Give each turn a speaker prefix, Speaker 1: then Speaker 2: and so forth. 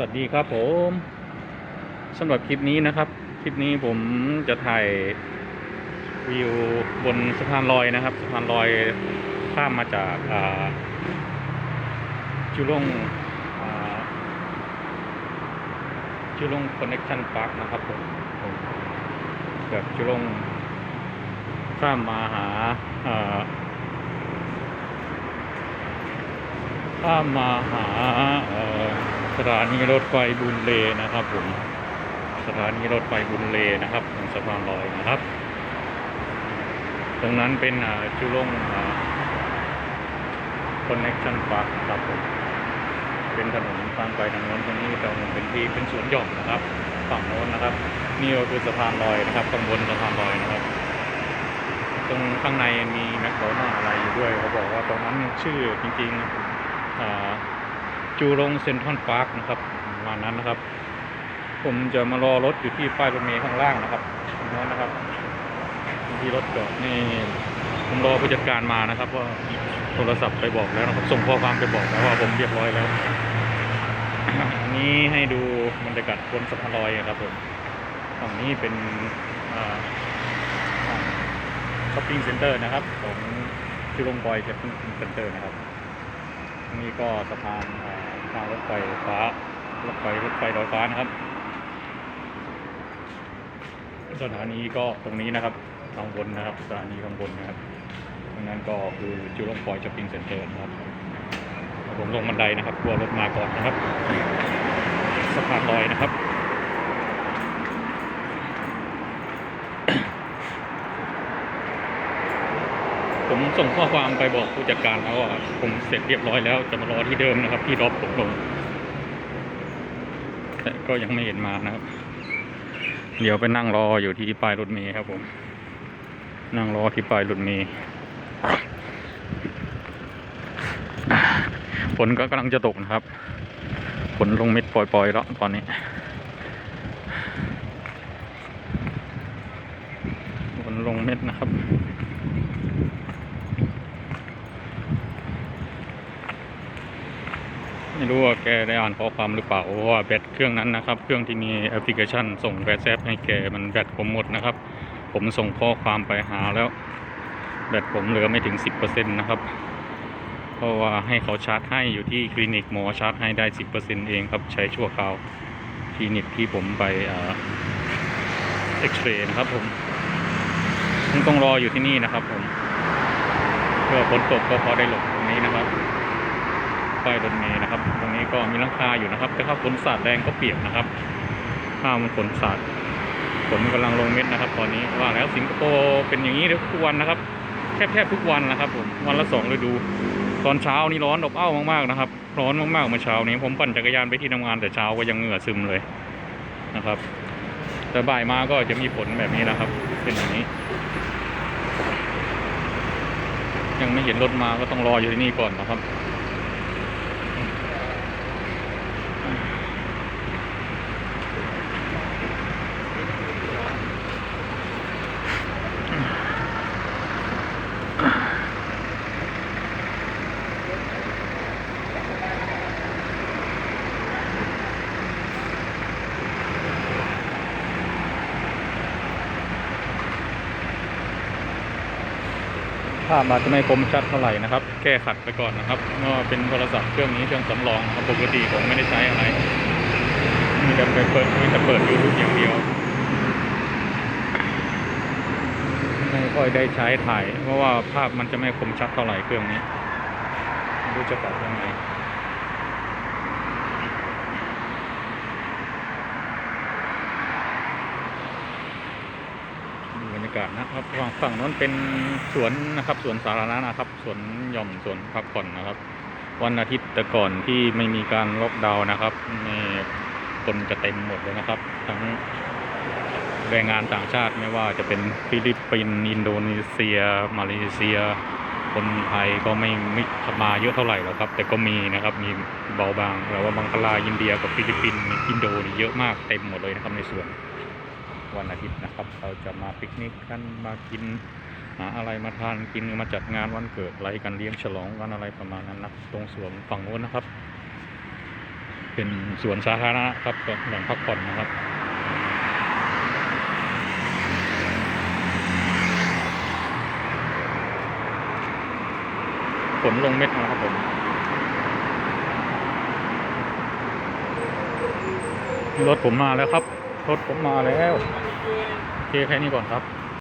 Speaker 1: สวัสดีครับผมสำหรับคลิปนี้นะครับ คลิปนี้ผมจะถ่ายวิวบนสะพานลอยนะครับสะพานลอยข้ามมาจากาจุลงจุลงคอนเน t ชันพาร์คนะครับผมจากจุลงข้ามมาหาาข้ามมาหา สถานีรถไฟบุญเลนะครับผมสถานีรถไฟบุญเลนะครับของสะพานลอยนะครับ ตรงนั้นเป็นอ่าจุลงคอนเน t ชันพาร์คครับผมเป็นถนนทางไปทางโน้นตรงนี้ตรงเป็นที่เป็นสวนหย่อมนะครับ ฝั่งโน้นนะครับ นี่ก็คือสะพานลอยนะครับข้างบนสะพานลอยนะครับ ตรงข้างในมีแมคโดนัลอะไรอยู่ด้วยเขาบอกว่าตรงนั้นชื่อจริงๆอ่า จูรงเซ็นทรัลพาร์คนะครับประมานั้นนะครับ ผมจะมารอรถอยู่ที่ป้ายรถเมล์ข้างล่างนะครับนั้นนะครับ ที่รถจอดนี่ผมรอผู้จัดการมานะครับว่าโทรศัพท์ไปบอกแล้วนะครับ ส่งข้อความไปบอกแล้วว่าผมเรียบร้อยแล้วนี้ให้ดูบรรยากาศบนสะพานลอยครับผมฝั่งนี้เป็นช้อปปิ้งเซ็นเตอร์นะครับของจูรงบอยช้อปปิ้งเซ็นเตอร์นะครับนี่ก็สะพานอ่างรถไฟฟ้ารถไฟรถไฟลอยฟ้านะครับสถานีก็ตรงนี้นะครับข้างบนนะครับสถานีข้างบนนะครับตรงนั้นก็คือจุลงปอยช้อปปิ้งเซ็นเตอร์นะครับผมลงบันไดนะครับกลัวรถมาก่อนนะครับสะพานลอยนะครับ ผมส่งข้อความไปบอกผู้จัดการแล้วว่าผมเสร็จเรียบร้อยแล้วจะมารอที่เดิมนะครับ ที่รอบผมลงแต่ก็ยังไม่เห็นมานะครับ เดี๋ยวไปนั่งรออยู่ที่ป้ายรถเมล์ครับผม นั่งรอที่ป้ายรถเมล์ฝนก็กำลังจะตกนะครับฝนลงเม็ดปล่อยๆแล้วตอนนี้ฝนลงเม็ดนะครับ ไม่รู้ว่าแกได้อ่านข้อความหรือเปล่าเพราะว่าแบตเครื่องนั้นนะครับ เครื่องที่มีแอปพลิเคชัน ส่งแบตแซฟให้แกมันแบตผมหมดนะครับ ผมส่งข้อความไปหาแล้ว แบตผมเหลือไม่ถึง 10%นะครับเพราะว่าให้เขาชาร์จให้อยู่ที่คลินิกหมอชาร์จให้ได้ 10%เองครับ ใช้ชั่วคราวคลินิกที่ผมไปเอ็กซเรย์นะครับผมผมต้องรออยู่ที่นี่นะครับผมเพื่อฝนตกก็พอได้หลบตรงนี้นะครับ ป้ายรถเมล์นะครับ ตรงนี้ก็มีลังคาอยู่นะครับ แต่ถ้าฝนสาดแรงก็เปียกนะครับถ้ามันฝนสาดฝนกำลังลงเม็ดนะครับ ตอนนี้ว่าแล้วสิงคโปร์เป็นอย่างนี้ทุกวันนะครับแทบแทบทุกวันนะครับผมวันละสองฤดู ตอนเช้านี่ร้อนอบอ้าวมากๆนะครับร้อนมากๆเมื่อเช้านี้ ผมปั่นจักรยานไปที่ทำงานแต่เช้าก็ยังเหงื่อซึมเลยนะครับแต่บ่ายมาก็จะมีฝนแบบนี้นะครับ เป็นอย่างนี้ ยังไม่เห็นรถมาก็ต้องรออยู่ที่นี่ก่อนนะครับ ภาพอาจจะไม่คมชัดเท่าไหร่นะครับ แก้ขัดไปก่อนนะครับก็เป็นโทรศัพท์เครื่องนี้เครื่องสำรองครับปกติผมไม่ได้ใช้อะไร มีแต่เปิดมีแต่เปิดยูทูบอย่างเดียว ไม่ค่อยได้ใช้ถ่าย เพราะว่าภาพมันจะไม่คมชัดเท่าไหร่เครื่องนี้ รู้จะปรับยังไง ดูบรรยา กาศนะครับฝั่งฝั่งนั้นเป็นสวนนะครับสวนสาธารณะนะครับสวนหย่อมสวนพักผ่อนนะครับ วันอาทิตย์แต่ก่อนที่ไม่มีการล็อกดาวน์นะครับนี่คนจะเต็มหมดเลยนะครับ ทั้งแรงงานต่างชาติไม่ว่าจะเป็นฟิลิปปินส์อินโดนีเซีย มาเลเซีย คนไทยก็ไม่ไม่มาเยอะเท่าไหร่หรอกครับ แต่ก็มีนะครับมีเบาบางแต่ว่าบังคลาอินเดียกับฟิลิปปินส์อินโดนี่เยอะมากเต็มหมดเลยนะครับในสวน วันอาทิตย์นะครับ เราจะมาปิกนิกกันมากินหาอะไรมาทานกินมาจัดงานวันเกิดอะไรกันเลี้ยงฉลองวันอะไรประมาณนั้นนะตรงสวนฝั่งโน้นนะครับ เป็นสวนสาธารณะครับเป็นแห่งพักผ่อนนะครับฝนลงเม็ดนะครับผมรถผมมาแล้วครับ รถผมมาแล้ว โอเคแค่นี้ก่อนครับ